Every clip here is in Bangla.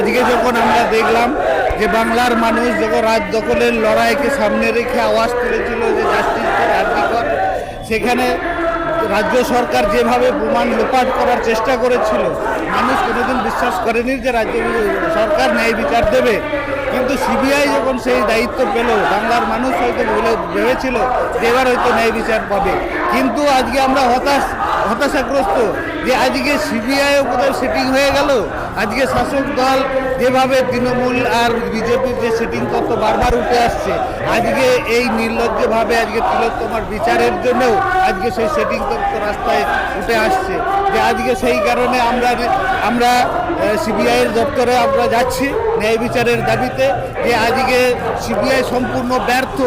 আজকে যখন আমরা দেখলাম যে বাংলার মানুষ যখন রাজ দখলের লড়াইকে সামনে রেখে আওয়াজ তুলেছিল যে জাস্টিস কর, সেখানে রাজ্য সরকার যেভাবে প্রমাণ লোপাট করার চেষ্টা করেছিল, মানুষ কোনোদিন বিশ্বাস করেনি যে রাজ্য সরকার ন্যায় বিচার দেবে। সিবিআই যখন সেই দায়িত্ব পেল বাংলার মানুষ হয়তো বলে ভেবেছিল যে এবার হয়তো ন্যায় বিচার পাবে। কিন্তু আজকে আমরা হতাশ, হতাশাগ্রস্ত যে আজকে সিবিআই কোথাও সেটিং হয়ে গেল। আজকে শাসক দল যেভাবে তৃণমূল আর বিজেপির যে সেটিং তত্ত্ব বারবার উঠে আসছে, আজকে এই নির্লজ্জভাবে আজকে তিলোত্তমার বিচারের জন্যও আজকে সেই সেটিং তত্ত্ব রাস্তায় উঠে আসছে। যে আজকে সেই কারণে আমরা আমরা সিবিআইয়ের দপ্তরে আমরা যাচ্ছি ন্যায় বিচারের দাবিতে যে আজকে সিবিআই সম্পূর্ণ ব্যর্থ।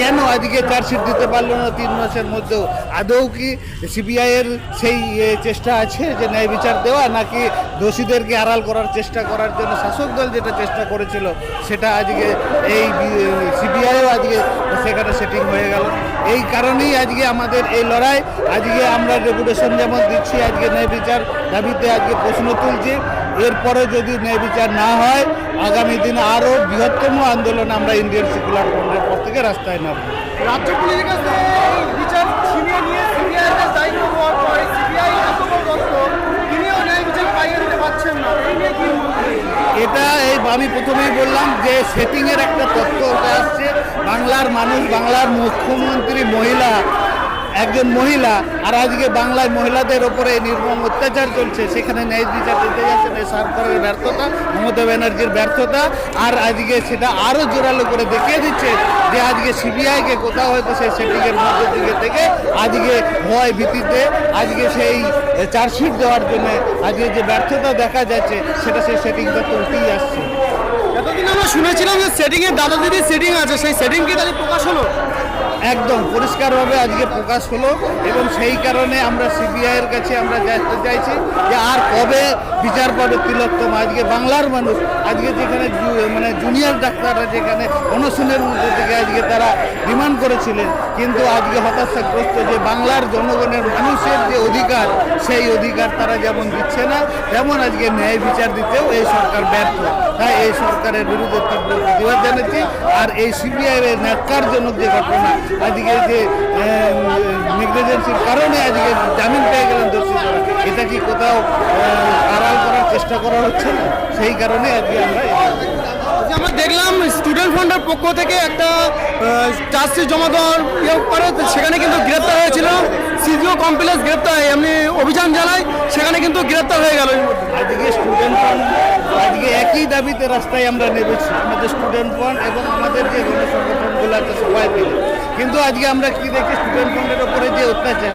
কেন আজকে চার্জশিট দিতে পারল না তিন মাসের মধ্যেও? আদৌ কি সিবিআইয়ের সেই চেষ্টা আছে যে ন্যায় বিচার দেওয়া, নাকি দোষীদেরকে আড়াল করার চেষ্টা করার জন্য শাসক দল যেটা চেষ্টা করেছিল, সেটা আজকে এই সিবিআইও আজকে সেখানে সেটিং হয়ে গেল। এই কারণেই আজকে আমাদের এই লড়াই আজকে আমরা রেপুটেশন যেমন দিচ্ছি আজকে ন্যায় বিচার দাবিতে আজকে প্রশ্ন তুলছি। এরপরে যদি ন্যায় বিচার না হয় আগামী দিনে আরও বৃহত্তম আন্দোলন আমরা ইন্ডিয়ান সেকুলার ফ্রন্টের পর থেকে রাস্তায় নামবো। রাজ্য পুলিশের কাছে বিচার ছিনিয়ে নিয়ে সিবিআই এর দায়িত্ব হওয়ার পরে সিবিআই এত বড় দত্ত তিনিও ন্যায় বিচার পাইয়ে দিতে পারছেন না। এই নিয়ে কি এটা এই আমি প্রথমেই বললাম যে সেটিংয়ের একটা তথ্য আসছে। মানুষ বাংলার মুখ্যমন্ত্রী মহিলা, একজন মহিলা, আর আজকে বাংলায় মহিলাদের ওপরে নির্মম অত্যাচার চলছে, সেখানে ন্যায় বিচার দিতে যাচ্ছেন এই সরকারের ব্যর্থতা, মমতা ব্যানার্জির ব্যর্থতা, আর আজকে সেটা আরও জোরালো করে দেখিয়ে দিচ্ছে যে আজকে সিবিআইকে কোথাও হয়তো সেই সেটিংয়ের মধ্য দিকে থেকে আজকে ভয় ভীতিতে, আজকে সেই চার্জশিট দেওয়ার জন্য আজকে যে ব্যর্থতা দেখা যাচ্ছে, সেটা সেই সেটিংটা তো উঠেই আসছে। এতদিন আমরা শুনেছিলাম যে সেটিং এর দাদা দিদির সেটিং আছে, সেই সেটিং কি তাহলে প্রকাশ হলো? একদম পরিষ্কারভাবে আজকে প্রকাশ হলো এবং সেই কারণে আমরা সিবিআইয়ের কাছে আমরা জানতে চাইছি যে আর কবে বিচার পাবে তিলোত্তম, আজকে বাংলার মানুষ, আজকে যেখানে মানে জুনিয়র ডাক্তাররা যেখানে অনশনের মধ্যে থেকে আজকে তারা ডিমান্ড করেছিলেন, কিন্তু আজকে হতাশাগ্রস্ত যে বাংলার জনগণের মানুষের যে অধিকার, সেই অধিকার তারা যেমন দিচ্ছে না, তেমন আজকে ন্যায় বিচার দিতেও এই সরকার ব্যর্থ। তাই এই সরকারের বিরুদ্ধে তীব্র প্রতিবাদ জানাচ্ছি। আর এই সিবিআই এর ন্যাক্কারজনক যে ঘটনা, আজকে যে নেগলিজেন্সির কারণে আজকে জামিন পেয়ে গেলেন দোষীরা এটা কি কোথাও আড়াল করার চেষ্টা করা হচ্ছে সেই কারণে আজকে আমরা আমরা দেখলাম স্টুডেন্ট ফ্রন্টের পক্ষ থেকে একটা চার্জশিট জমা দেওয়ার ইয়ে সেখানে কিন্তু গ্রেপ্তার হয়েছিল। সিজিও কমপ্লেক্স গ্রেপ্তার হয়, এমনি অভিযান চালায়, সেখানে কিন্তু গ্রেপ্তার হয়ে গেল। আজকে স্টুডেন্ট ফান্ড আজকে একই দাবিতে রাস্তায় আমরা নেমেছি। আমাদের স্টুডেন্ট ফান্ড এবং আমাদের যে গণসংগঠনগুলো আছে, সবাই কিন্তু আজকে আমরা কি দেখি স্টুডেন্ট ফান্ডের ওপরে যে অত্যাচার